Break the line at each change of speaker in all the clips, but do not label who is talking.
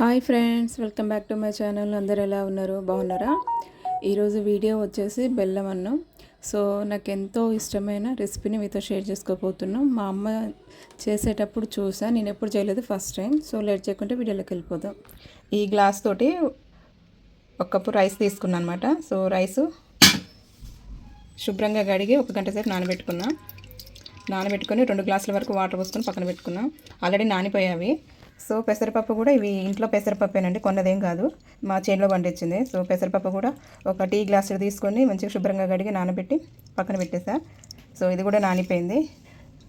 Hi friends welcome back to my channel. అందరు ఎలా ఉన్నారు? బాగున్నారా? ఈరోజు వీడియో వచ్చేసి బెల్లం అన్నం. సో నాకు ఎంతో ఇష్టమైన రెసిపీని మీతో షేర్ చేసుకోబోతున్నాం. మా అమ్మ చేసేటప్పుడు చూసా నేను ఎప్పుడు చేయలేదు ఫస్ట్ టైం. సో లేట్ చేయకుంటే వీడియోలోకి వెళ్ళిపోదాం. ఈ గ్లాస్ తోటి ఒక కప్పు రైస్ తీసుకున్నాను అనమాట సో రైసు శుభ్రంగా కడిగి ఒక గంట సేపు నానబెట్టుకున్నాను నానబెట్టుకొని రెండు గ్లాసుల వరకు వాటర్ పోసుకొని పక్కన పెట్టుకున్నాం. ఆల్రెడీ నానిపోయావి. సో పెసరపప్పు కూడా ఇవి ఇంట్లో పెసరపప్పేనండి కొన్నదేం కాదు. మా చేనులో పండించింది. సో పెసరపప్పు కూడా ఒక టీ గ్లాసులు తీసుకొని మంచిగా శుభ్రంగా కడిగి నానబెట్టి పక్కన పెట్టేసా. సో ఇది కూడా నానిపోయింది.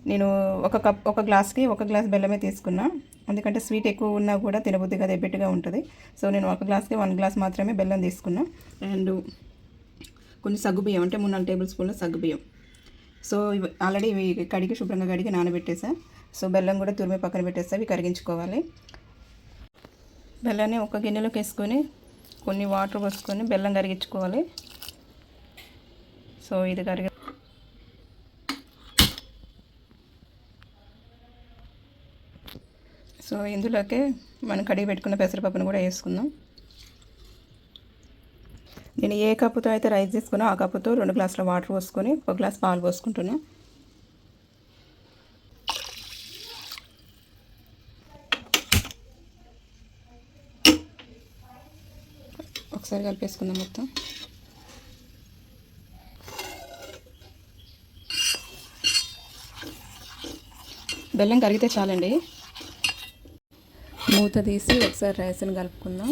నేను ఒక కప్ ఒక గ్లాస్కి ఒక గ్లాస్ బెల్లమే తీసుకున్నా. ఎందుకంటే స్వీట్ ఎక్కువ ఉన్నా కూడా తినబుద్దిగా దెబ్బెట్టుగా ఉంటుంది. సో నేను ఒక గ్లాస్కి వన్ గ్లాస్ మాత్రమే బెల్లం తీసుకున్నా. అండ్ కొన్ని సగ్గుబియ్యం అంటే మూడు నాలుగు టేబుల్ స్పూన్ల సగ్గుబియ్యం. సో ఇవి ఆల్రెడీ ఇవి కడిగి శుభ్రంగా కడిగి నానబెట్టేసా. సో బెల్లం కూడా తురిమి పక్కన పెట్టేస్తా అవి కరిగించుకోవాలి. బెల్లాన్ని ఒక గిన్నెలోకి వేసుకొని కొన్ని వాటర్ పోసుకొని బెల్లం కరిగించుకోవాలి. సో ఇది కరిగి సో ఇందులోకే మనం కడిగి పెట్టుకున్న పెసరపప్పును కూడా వేసుకుందాం. నేను ఏ కప్పుతో అయితే రైస్ తీసుకున్నా ఆ కప్పుతో రెండు గ్లాసుల వాటర్ పోసుకొని ఒక గ్లాస్ పాలు పోసుకుంటున్నా. ఒకసారి కలిపేసుకుందాం మొత్తం. బెల్లం కరిగితే చాలండి. మూత తీసి ఒకసారి రైస్ని కలుపుకుందాం.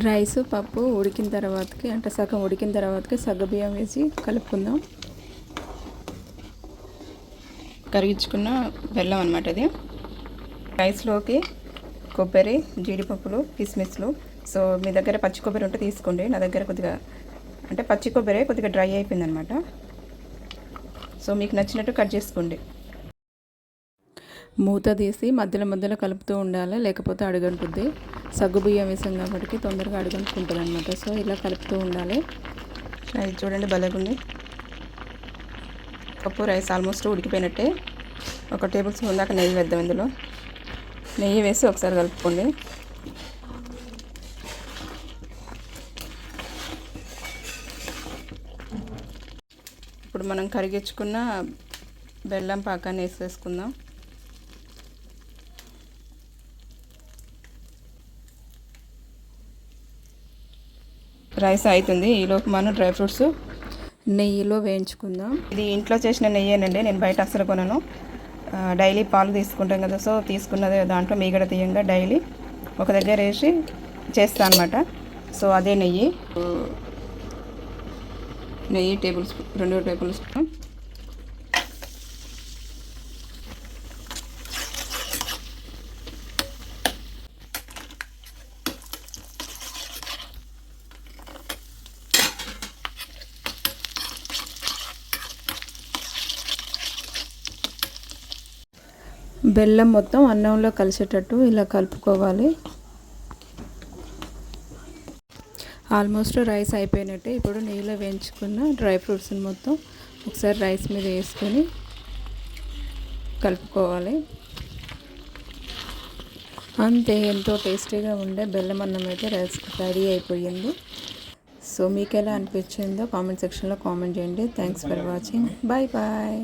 రైస్ పప్పు ఉడికిన తర్వాతకి అంటే సగం ఉడికిన తర్వాతకి సగ్గబియ్యం వేసి కలుపుకుందాం. కరిగించుకున్న బెల్లం అనమాట అది రైస్లోకి కొబ్బరి జీడిపప్పులు కిస్మిస్లు. సో మీ దగ్గర పచ్చి కొబ్బరి ఉంటే తీసుకోండి. నా దగ్గర కొద్దిగా అంటే పచ్చి కొబ్బరి కొద్దిగా డ్రై అయిపోయింది అనమాట సో మీకు నచ్చినట్టు కట్ చేసుకోండి. మూత తీసి మధ్యలో మధ్యలో కలుపుతూ ఉండాలి? లేకపోతే అడుగంటుంది సగ్గు బియ్యం వేసాం కాబట్టి తొందరగా అడుగంటుకుంటుంది అనమాట సో ఇలా కలుపుతూ ఉండాలి. అది చూడండి బలగుంది. కప్పు రైస్ ఆల్మోస్ట్ ఉడికిపోయినట్టే. ఒక టేబుల్ స్పూన్ దాకా నెయ్యి వేద్దాం ఇందులో. నెయ్యి వేసి ఒకసారి కలుపుకోండి. ఇప్పుడు మనం కరిగించుకున్న బెల్లం పాకాన్ని వేసేసుకుందాం. రైస్ అవుతుంది ఈలోపు మనం డ్రై ఫ్రూట్స్ నెయ్యిలో వేయించుకుందాం. ఇది ఇంట్లో చేసిన నెయ్యేనండి. నేను బయట అసలు కొనను. డైలీ పాలు తీసుకుంటాం కదా సో తీసుకున్నది దాంట్లో మీగడ తీయంగా డైలీ ఒక దగ్గర వేసి చేస్తాను అనమాట సో అదే నెయ్యి. నెయ్యి టేబుల్ స్పూన్ రెండు టేబుల్ స్పూన్. బెల్లం మొత్తం అన్నంలో కలిసేటట్టు ఇలా కలుపుకోవాలి. ఆల్మోస్ట్ రైస్ అయిపోయినట్టే. ఇప్పుడు నెయ్యిలో వేయించుకున్న డ్రై ఫ్రూట్స్ని మొత్తం ఒకసారి రైస్ మీద వేసుకొని కలుపుకోవాలి. అంతే ఎంతో టేస్టీగా ఉండే బెల్లం అన్నం అయితే రైస్ రెడీ అయిపోయింది. సో మీకు ఎలా అనిపించిందో కామెంట్ సెక్షన్లో కామెంట్ చేయండి. Thanks for watching bye bye